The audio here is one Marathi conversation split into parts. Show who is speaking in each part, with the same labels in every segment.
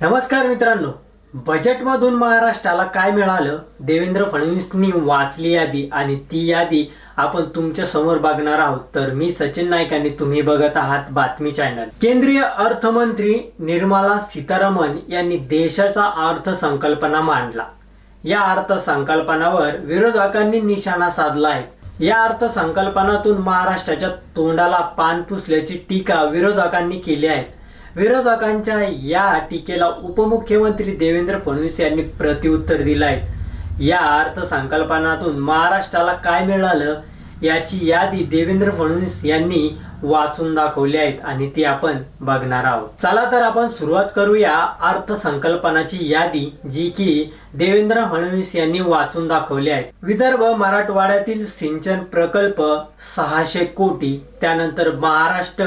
Speaker 1: नमस्कार मित्रांनो बजेटमधून महाराष्ट्राला काय मिळालं? देवेंद्र फडणवीसनी वाचली यादी आणि ती यादी आपण तुमच्यासमोर बघणार आहोत. तर मी सचिन नाईक आणि तुम्ही बघत आहात बातमी चॅनल. केंद्रीय अर्थमंत्री निर्मला सीतारामन यांनी देशाचा अर्थसंकल्पना मांडला. या अर्थसंकल्पनावर विरोधकांनी निशाणा साधला आहे. या अर्थसंकल्पनातून महाराष्ट्राच्या तोंडाला पान पुसल्याची टीका विरोधकांनी केली आहे. विरोधकांच्या या टीकेला उपमुख्यमंत्री देवेंद्र फडणवीस यांनी प्रत्युत्तर दिलं आहे या अर्थसंकल्पनातून महाराष्ट्राला काय मिळालं याची यादी देवेंद्र फडणवीस यांनी वाचून दाखवली आहेत आणि ती आपण बघणार आहोत. चला तर आपण सुरुवात करूया अर्थसंकल्पनाची यादी जी की देवेंद्र फडणवीस यांनी वाचून दाखवली आहे. विदर्भ मराठवाड्यातील सिंचन प्रकल्प सहाशे कोटी त्यानंतर महाराष्ट्र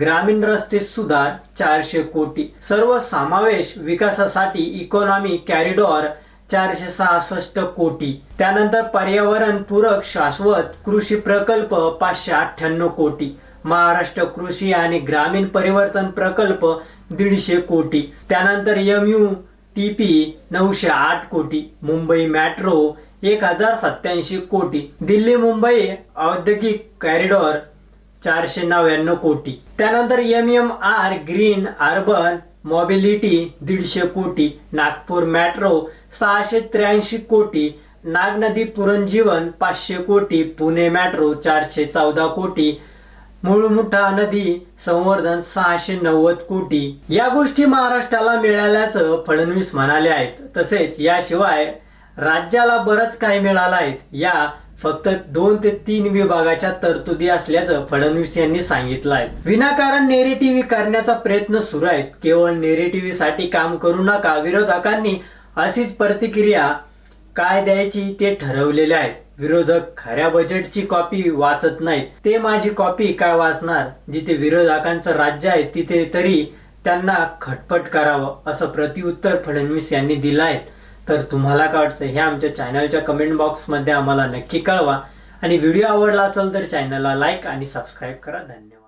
Speaker 1: ग्रामीण रस्ते सुधार चारशे कोटी. सर्व समावेश विकासासाठी इकॉनॉमी कॅरिडॉर चारशे सहासष्ट कोटी. त्यानंतर पर्यावरण पूरक शाश्वत कृषी प्रकल्प पाचशे अठ्ठ्याण्णव कोटी. महाराष्ट्र कृषी आणि ग्रामीण परिवर्तन प्रकल्प दीडशे कोटी. त्यानंतर एम यू टी पी नऊशे आठ कोटी. मुंबई मॅट्रो एक हजार सत्याऐंशी कोटी. दिल्ली मुंबई औद्योगिक कॅरिडॉर चारशे नव्याण्णव कोटी. त्यानंतर M M R green urban mobility दीडशे कोटी. नागपूर मेट्रो सहाशे त्र्याऐंशी कोटी. नागनदी पुरंजीवन पाचशे कोटी. पुणे मेट्रो चारशे चौदा कोटी. मुळमुठा नदी संवर्धन सहाशे नव्वद कोटी. या गोष्टी महाराष्ट्राला मिळाल्याचं फडणवीस म्हणाले आहेत. तसेच याशिवाय राज्याला बरंच काही मिळालं आहेत या फक्त दोन ते तीन विभागाच्या तरतुदी असल्याचं फडणवीस यांनी सांगितलं आहे. विनाकारण नेरेटिव्ही करण्याचा प्रयत्न सुरू आहे केवळ नेरेटिव्ही साठी काम करू नका. विरोधकांनी अशीच प्रतिक्रिया काय द्यायची ते ठरवलेले आहे विरोधक खऱ्या बजेटची कॉपी वाचत नाहीत. ते माझी कॉपी काय वाचणार? जिथे विरोधकांचं राज्य आहे तिथे तरी त्यांना खटपट करावं असं प्रतिउत्तर फडणवीस यांनी दिलं आहे. तर तुम्हाला काय वाटतं? हे आमच्या चॅनलच्या कमेंट बॉक्समध्ये आम्हाला नक्की कळवा. आणि व्हिडिओ आवडला असेल तर चॅनलला लाईक आणि सबस्क्राईब करा. धन्यवाद.